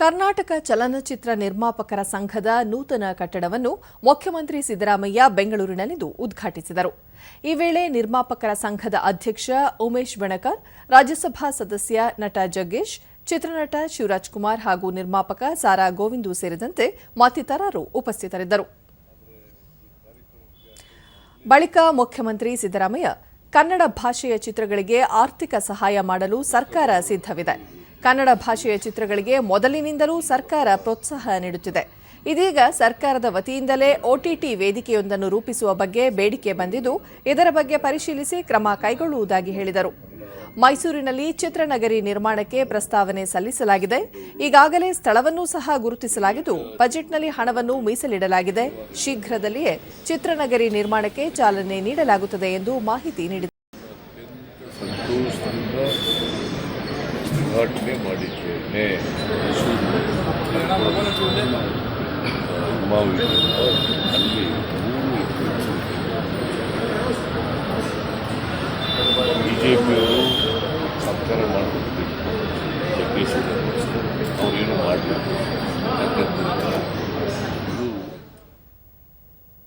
ಕರ್ನಾಟಕ ಚಲನಚಿತ್ರ ನಿರ್ಮಾಪಕರ ಸಂಘದ ನೂತನ ಕಟ್ಟಡವನ್ನು ಮುಖ್ಯಮಂತ್ರಿ ಸಿದ್ದರಾಮಯ್ಯ ಬೆಂಗಳೂರಿನಲ್ಲಿಂದು ಉದ್ಘಾಟಿಸಿದರು. ಈ ವೇಳೆ ನಿರ್ಮಾಪಕರ ಸಂಘದ ಅಧ್ಯಕ್ಷ ಉಮೇಶ್ ಬಣಕರ್, ರಾಜ್ಯಸಭಾ ಸದಸ್ಯ ನಟ ಜಗ್ಗೇಶ್, ಚಿತ್ರನಟ ಶಿವರಾಜ್ ಕುಮಾರ್ ಹಾಗೂ ನಿರ್ಮಾಪಕ ಸಾರಾ ಗೋವಿಂದು ಸೇರಿದಂತೆ ಮತ್ತಿತರರು ಉಪಸ್ಥಿತರಿದ್ದರು. ಬಳಿಕ ಮುಖ್ಯಮಂತ್ರಿ ಸಿದ್ದರಾಮಯ್ಯ ಕನ್ನಡ ಭಾಷೆಯ ಚಿತ್ರಗಳಿಗೆ ಆರ್ಥಿಕ ಸಹಾಯ ಮಾಡಲು ಸರ್ಕಾರ ಸಿದ್ಧವಿದೆ. ಕನ್ನಡ ಭಾಷೆಯ ಚಿತ್ರಗಳಿಗೆ ಮೊದಲಿನಿಂದಲೂ ಸರ್ಕಾರ ಪ್ರೋತ್ಸಾಹ ನೀಡುತ್ತಿದೆ. ಇದೀಗ ಸರ್ಕಾರದ ವತಿಯಿಂದಲೇ ಒಟಿಟಿ ವೇದಿಕೆಯೊಂದನ್ನು ರೂಪಿಸುವ ಬಗ್ಗೆ ಬೇಡಿಕೆ ಬಂದಿದ್ದು, ಇದರ ಬಗ್ಗೆ ಪರಿಶೀಲಿಸಿ ಕ್ರಮ ಕೈಗೊಳ್ಳುವುದಾಗಿ ಹೇಳಿದರು. ಮೈಸೂರಿನಲ್ಲಿ ಚಿತ್ರನಗರಿ ನಿರ್ಮಾಣಕ್ಕೆ ಪ್ರಸ್ತಾವನೆ ಸಲ್ಲಿಸಲಾಗಿದೆ. ಈಗಾಗಲೇ ಸ್ಥಳವನ್ನೂ ಸಹ ಗುರುತಿಸಲಾಗಿದ್ದು, ಬಜೆಟ್ನಲ್ಲಿ ಹಣವನ್ನು ಮೀಸಲಿಡಲಾಗಿದೆ. ಶೀಘ್ರದಲ್ಲಿಯೇ ಚಿತ್ರನಗರಿ ನಿರ್ಮಾಣಕ್ಕೆ ಚಾಲನೆ ನೀಡಲಾಗುತ್ತದೆ ಎಂದು ಮಾಹಿತಿ ನೀಡಿದರು ಉದ್ಘಾಟನೆ ಮಾಡಿದ್ದೇನೆ ಅಲ್ಲಿ ಬಿ ಜೆ ಪಿಯವರು ಸರ್ಕಾರ ಮಾಡಬೇಕು ಜಗದೀಶ್ ಅವರೇನು ಮಾಡಬೇಕು